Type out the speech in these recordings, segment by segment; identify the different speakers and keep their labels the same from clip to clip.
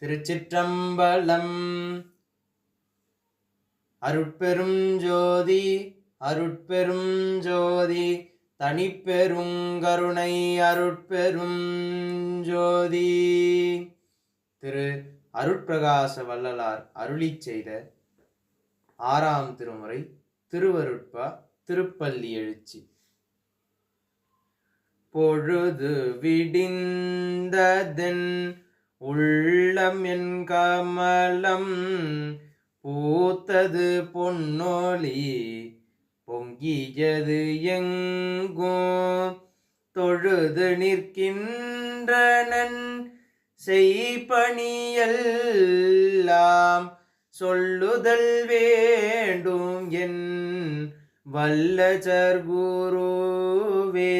Speaker 1: திருச்சிற்றம்பலம். அருட்பெரும் ஜோதி அருட்பெரும் ஜோதி தனிப்பெருங்கருணை அருட்பெரும் ஜோதி. திரு அருட்பிரகாச வள்ளலார் அருளிச் செய்த ஆறாம் திருமுறை திருவருட்பா திருப்பள்ளி எழுச்சி. பொழுது விடிந்ததென் உள்ளம் என் கமலம் பூத்தது பொன்னொழி பொங்கியது எங்கோ. தொழுது நிற்கின்றனன் செய்பணியெல்லாம் சொல்லுதல் வேண்டும் என் வல்லச்சர் குருவே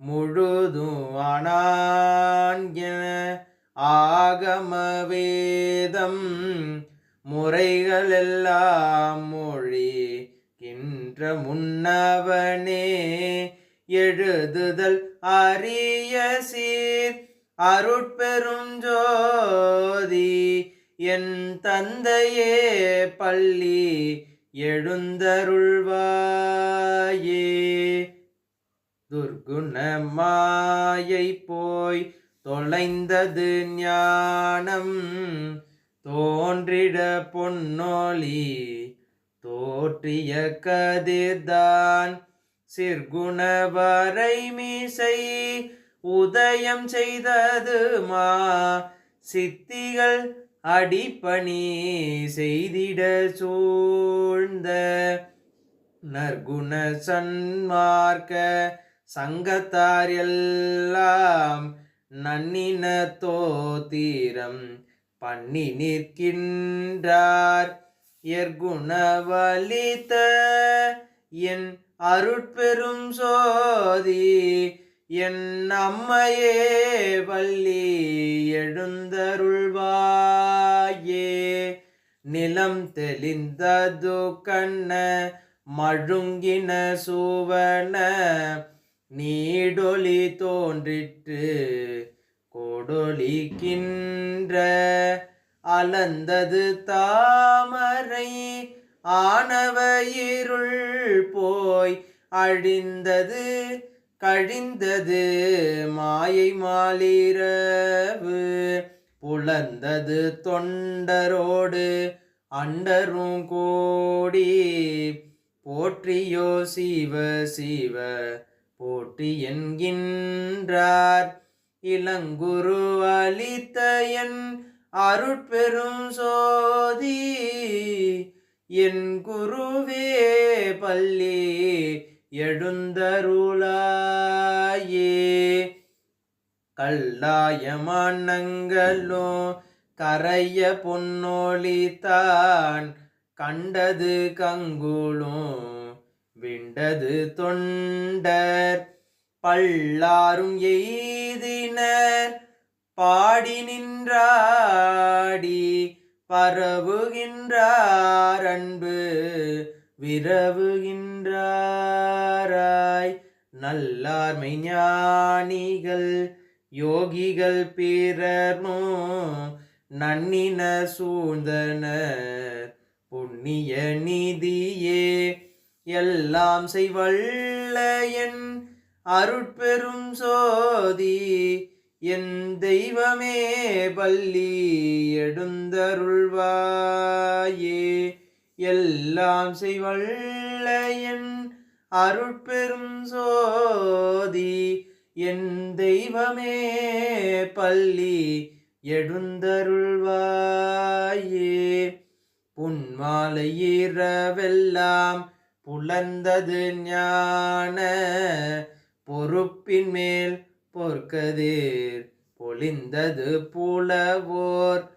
Speaker 1: முழுதும் ஆனான் என ஆகம வேதம் முறைகளெல்லாம் மொழி கின்ற முன்னவனே எழுதுதல் அரிய சீர். அருட்பெரும் ஜோதி என் தந்தையே பள்ளி எழுந்தருள்வாயே. துர்குணமாயை போய் தொலைந்தது ஞானம். தோன்றிட பொன்னொழி தோற்றிய கதிர்தான் சிற்குணவரை மீசை. உதயம் செய்தது மா சித்திகள் அடிப்பணி செய்திட சூழ்ந்த நற்குண சன்மார்க்க சங்கத்தார் எல்லாம் நன்னின தோதீரம் பண்ணி நிற்கின்றார். எர்குணவலித்த என் அருட்பெரும் சோதி என் அம்மையே வள்ளி எழுந்தருள்வாயே. நிலம் தெளிந்தது கண்ண மழுங்கின சுவன நீடொலி தோன்றிற்று கொடொலிக்கின்ற அலந்தது தாமரை ஆனவ இருள் போய் அழிந்தது கழிந்தது மாயை மாலிரவு புலந்தது தொண்டரோடு அண்டரும் கோடி போற்றியோ சிவ சிவ போற்றி என்கின்றார். இளங்குரு அளித்த என் அருட்பெரும் சோதி. என் குருவே பள்ளி எழுந்தருளாயே. கல்லாயமானங்களோ கரைய பொன்னொழித்தான். கண்டது கங்குளும் விண்டது தொண்டர் பல்லாரும் எய்தினர். பாடி நின்றாடி பரவுகின்றார் அன்பு விரவுகின்றாராய். நல்லார்மை ஞானிகள் யோகிகள் பிறர்னோ நன்னின சூழ்ந்தனர். புண்ணிய நிதியே எல்லாம் செய்வல்ல என் அருட்பெரும் சோதி என் தெய்வமே பள்ளி எடுந்தருள்வாயே. எல்லாம் செய்வல்ல என் அருட்பெரும் சோதி என் தெய்வமே பள்ளி எழுந்தருள்வாயே புன்மாலை இரவெல்லாம் புலர்ந்தது ஞான பொறுப்பின் மேல் பொற்கதிர். பொழிந்தது புலவோர்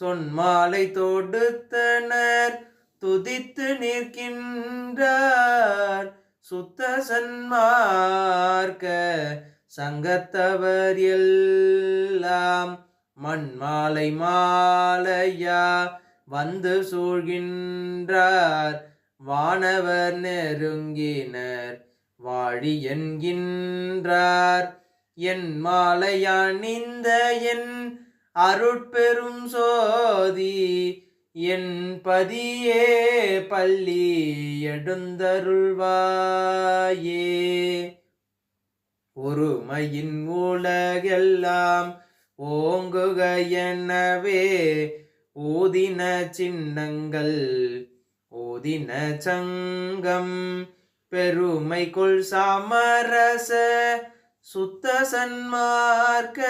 Speaker 1: சொன்மாலை தொடுத்தனர். துதித்து நிற்கின்றார். சுத்த சன்மார்க்க சங்கத்தவர் எல்லாம் மண்மாலை மாலையா வந்து சூழ்கின்றார். வானவர் நெருங்கினர் வாழி என்கின்றார். என் மாலை அணிந்த என் அருட்பெரும் சோதி என் பதியே பள்ளி எடுந்தருள்வாயே. ஒருமையின் உலகெல்லாம் ஓங்குக எனவே ஊதின சின்னங்கள் ஓதின சங்கம் பெருமை கொள் சமரச சுத்த சன்மார்க்க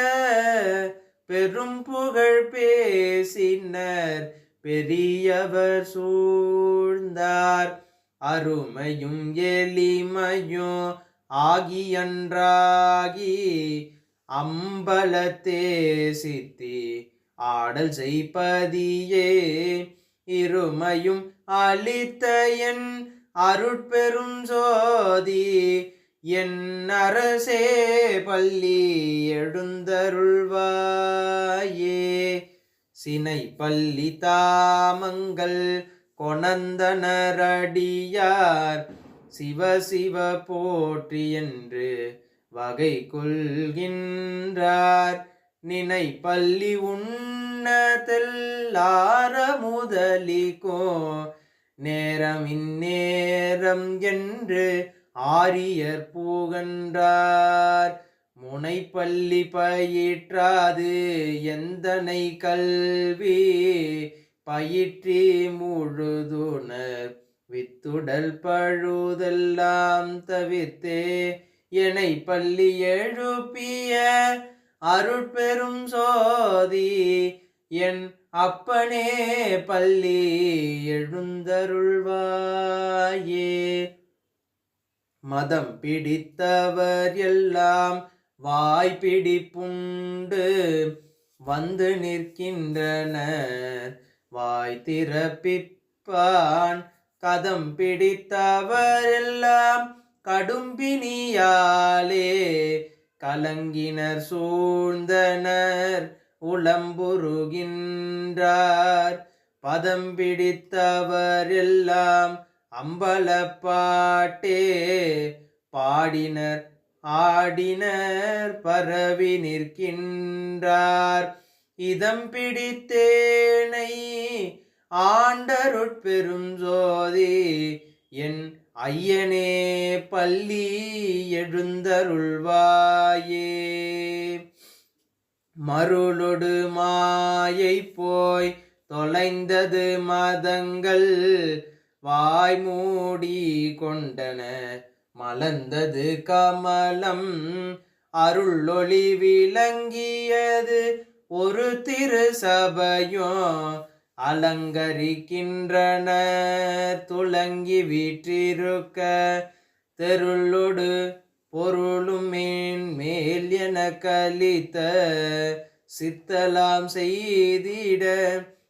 Speaker 1: பெரும் புகழ் பேசினர் பெரியவர் சூழ்ந்தார். அருமையும் எளிமையும் ஆகியன்றாகி அம்பலத்தே சித்தி ஆடல் செய்பதியே இருமையும் அளித்த என் அருட்பெரும் சோதி என் அரசே பள்ளி எழுந்தருள்வாயே. சினை பள்ளி தாமங்கள் கொணந்தனரடியார் சிவ சிவ போற்றி என்று வகை கொள்கின்றார். நினை பள்ளி உண்ணதெல்லார முதலிகோ நேரம் இந்நேரம் என்று ஆரியர் பூகன்றார். முனைப்பள்ளி பயிற்றாது எந்தனை கல்வி? பயிற்றி முழுதுணர் வித்துடல் பழுதெல்லாம் தவிர்த்தே எனை பள்ளி எழுப்பிய அருட்பெரும் சோதி என் அப்பனே பள்ளி எழுந்தருள்வாயே. மதம் பிடித்தவர் எல்லாம் வாய் பிடிப்புண்டு வந்து நிற்கின்றனர். வாய் திறப்பிப்பான் கதம் பிடித்தவர் எல்லாம் கடும்பினியாலே. கலங்கினர் சூழ்ந்தனர் உளம்புருகின்றார் பதம் பிடித்தவரெல்லாம் அம்பலப்பாட்டே பாடினர் ஆடினர் பரவி நிற்கின்றார். இதம் பிடித்தேனை ஆண்டருட்பெரும் ஜோதி என் ஐயனே பள்ளி எழுந்தருள்வாயே. மருளொடு மாயை போய் தொலைந்தது மதங்கள் வாய் மூடி கொண்டன. மலர்ந்தது கமலம் அருளொளி விளங்கியது ஒரு திரு சபையும் அலங்கரிக்கின்றன. துளங்கி வீற்றிருக்க தெருளொடு பொருளுமே கலித்த சித்தலாம் செய்திட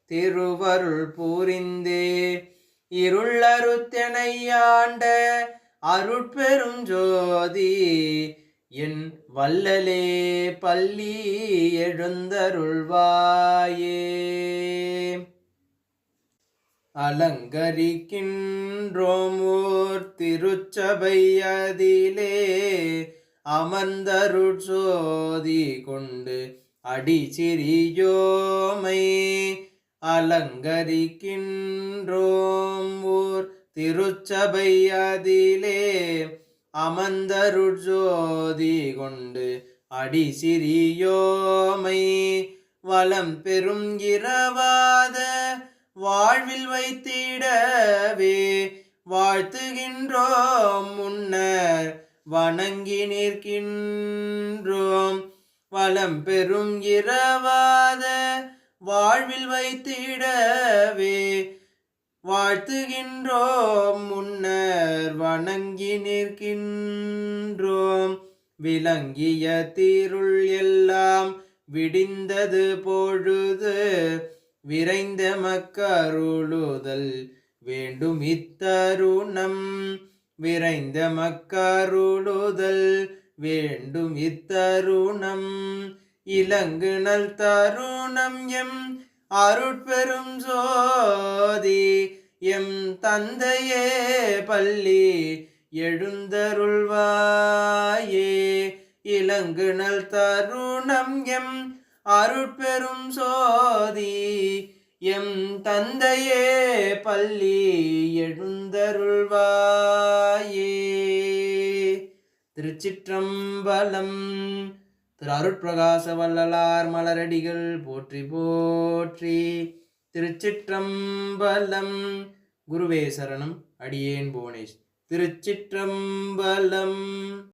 Speaker 1: திருவருள் புரிந்தே. இருளருத்தனையாண்ட அருட்பெரும் ஜோதி என் வல்லலே பள்ளி எழுந்தருள்வாயே. அலங்கரிக்கின்றோமோர் திருச்சபை அதிலே அமர்ந்தருட்சோதி கொண்டு அடி அலங்கரிக்கின்றோம் ஓர் திருச்சபை அதிலே. அமர்ந்தருட்சோதி கொண்டு அடி சிறியோமை வளம் பெரும் இரவாத வாழ்வில் வைத்திடவே. வாழ்த்துகின்றோம் முன்ன வணங்கி நிற்கின்றோம். வளம் பெரும் இரவாத வாழ்வில் வைத்திடவே. வாழ்த்துகின்றோம் முன்னர் வணங்கி நிற்கின்றோம். விளங்கிய தீருள் எல்லாம் விடிந்தது பொழுது விரைந்த மக்கருளுதல் வேண்டும் இத்தருணம். விரைந்த மக்கருளுதல் வேண்டும் இத்தருணம். இலங்கு நல் தருணம் எம் அருட்பெரும் ஜோதி எம் தந்தையே பள்ளி எழுந்தருள்வாயே. இலங்கு நல் தருணம் எம் அருட்பெரும் சோதி எம் தந்தையே பள்ளி எழுந்தருள்வாயே. திருச்சிற்றம்பலம். திரு அருட்பிரகாச வள்ளலார் மலரடிகள் போற்றி போற்றி. திருச்சிற்றம்பலம். குருவே சரணம் அடியேன் புவனேஷ். திருச்சிற்றம்பலம்.